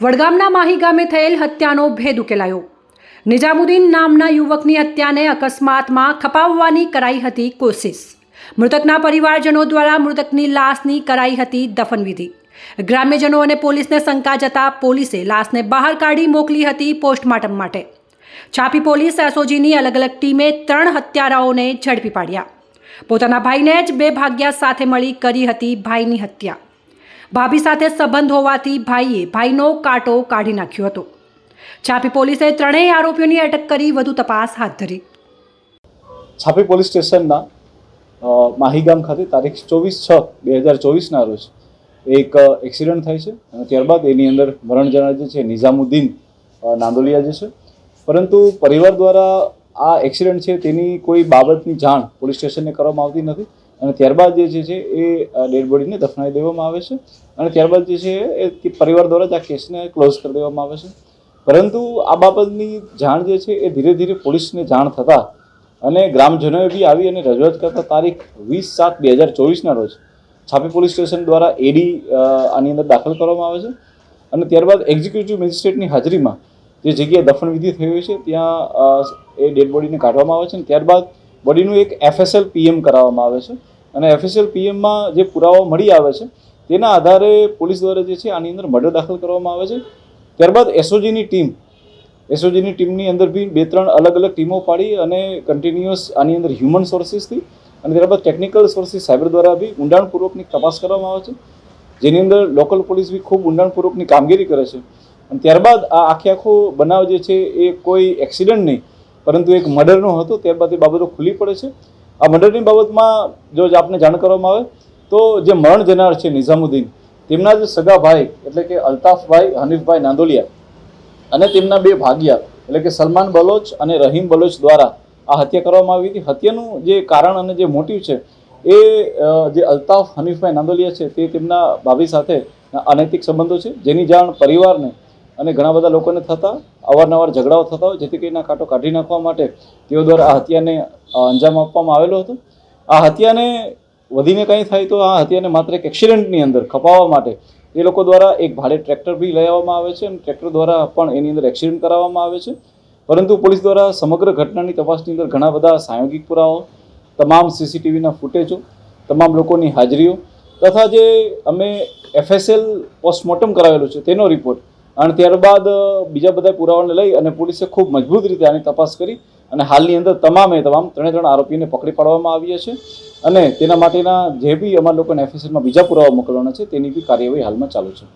વડગામના માહી ગામે થયેલ હત્યાનો ભેદ ઉકેલાયો. નિજામુદ્દીન નામના યુવકની હત્યાને અકસ્માતમાં ખપાવવાની કરાઈ હતી કોશિશ. મૃતકના પરિવારજનો દ્વારા મૃતકની લાશની કરાઈ હતી દફનવિધિ. ગ્રામ્યજનો અને પોલીસને શંકા જતા પોલીસે લાશને બહાર કાઢી મોકલી હતી પોસ્ટમોર્ટમ માટે. છાપી પોલીસ એસઓજીની અલગ અલગ ટીમે ત્રણ હત્યારાઓને ઝડપી પાડ્યા. પોતાના ભાઈને જ બે ભાગ્યા સાથે મળી કરી હતી ભાઈની હત્યા. ભાભી સાથે સંબંધ હોવાથી ભાઈએ ભાઈનો કાંટો કાઢી નાખ્યો હતો. છાપી પોલીસે ત્રણેય આરોપીઓની અટક કરી વધુ તપાસ હાથ ધરી. છાપી પોલીસ સ્ટેશનના માહીગામ ખાતે તારીખ ચોવીસ છ બે હજાર ચોવીસના રોજ એક એક્સિડન્ટ થાય છે અને ત્યારબાદ એની અંદર મરણ જનાર જે છે નિઝામુદ્દીન નાંદોલિયા જે છે. પરંતુ પરિવાર દ્વારા આ એક્સિડન્ટ છે તેની કોઈ બાબતની જાણ પોલીસ સ્ટેશનને કરવામાં આવતી નથી. અને ત્યારબાદ જે છે એ ડેડ બોડીને દફનાવી દેવામાં આવે છે. અને ત્યારબાદ જે છે, એ પરિવાર દ્વારા જ આ કેસને ક્લોઝ કરી દેવામાં આવે છે. પરંતુ આ બાબતની જાણ જે છે, એ ધીરે ધીરે પોલીસને જાણ થતાં અને ગ્રામજનોએ બી આવી અને રજૂઆત કરતા તારીખ વીસ સાત બે હજાર ચોવીસના રોજ છાપી પોલીસ સ્ટેશન દ્વારા એડી આની અંદર દાખલ કરવામાં આવે છે. અને ત્યારબાદ એક્ઝિક્યુટિવ મેજિસ્ટ્રેટની હાજરીમાં જે જગ્યાએ દફનવિધિ થઈ હોય છે, ત્યાં એ ડેડ બોડીને કાઢવામાં આવે છે. અને ત્યારબાદ બોડીનું એક એફએસએલ પીએમ કરાવવામાં આવે છે. અને એફએસએલ પીએમમાં જે પુરાવા મળી આવે છે, તેના આધારે પોલીસ દ્વારા જે છે આની અંદર મર્ડર દાખલ કરવામાં આવે છે. ત્યારબાદ એસઓજીની ટીમ એસઓજીની ટીમની અંદર બી બે ત્રણ અલગ અલગ ટીમો પાડી અને કન્ટિન્યુઅસ આની અંદર હ્યુમન સોર્સિસથી અને ત્યારબાદ ટેકનિકલ સોર્સિસ સાયબર દ્વારા બી ઊંડાણપૂર્વકની તપાસ કરવામાં આવે છે. જેની અંદર લોકલ પોલીસ બી ખૂબ ઊંડાણપૂર્વકની કામગીરી કરે છે. અને ત્યારબાદ આ આખે આખો બનાવ જે છે એ કોઈ એક્સિડન્ટ નહીં પરંતુ એક મર્ડરનો હતો, ત્યારબાદ એ બાબતો ખુલ્લી પડે છે. આ મર્ડરની બાબતમાં જો આપને જાણ કરવામાં આવે, તો જે મરણ જનાર છે નિઝામુદ્દીન, તેમના જે સગા ભાઈ, એટલે કે અલ્તાફભાઈ હનીફભાઈ નાંદોલિયા અને તેમના બે ભાગિયા, એટલે કે સલમાન બલોચ અને રહીમ બલોચ દ્વારા આ હત્યા કરવામાં આવી હતી. હત્યાનું જે કારણ અને જે મોટિવ છે, એ જે અલ્તાફ હનીફભાઈ નાંદોલિયા છે, તે તેમના ભાભી સાથે અનૈતિક સંબંધો છે. જેની જાણ પરિવારને અને ઘણા બધા લોકોને થતા અવારનવાર ઝઘડાઓ થતા હોય, જેથી કરીને કાંટો કાઢી નાખવા માટે તેઓ દ્વારા આ હત્યાને અંજામ આપવામાં આવેલો હતો. આ હત્યાને વધીને કંઈ થાય તો આ હત્યાને માત્ર એક એક્સિડન્ટની અંદર ખપાવવા માટે એ લોકો દ્વારા એક ભાડે ટ્રેક્ટર બી લઈ આવવામાં આવે છે અને ટ્રેક્ટર દ્વારા પણ એની અંદર એક્સિડન્ટ કરાવવામાં આવે છે. પરંતુ પોલીસ દ્વારા સમગ્ર ઘટનાની તપાસની અંદર ઘણા બધા સાયોગિક પુરાવાઓ, તમામ સીસીટીવીના ફૂટેજો, તમામ લોકોની હાજરીઓ, તથા જે અમે એફએસએલ પોસ્ટમોર્ટમ કરાવેલું છે, તેનો રિપોર્ટ અને ત્યારબાદ બીજા બધા પુરાવાને લઈ અને પોલીસે ખૂબ મજબૂત રીતે આની તપાસ કરી અને હાલની અંદર તમામે તમામ ત્રણે ત્રણ આરોપીને પકડી પાડવામાં આવ્યા છે. અને તેના માટેના જે બી અમારા લોકોને એફએસએલમાં બીજા પુરાવા મોકલવાના છે, તેની બી કાર્યવાહી હાલમાં ચાલુ છે.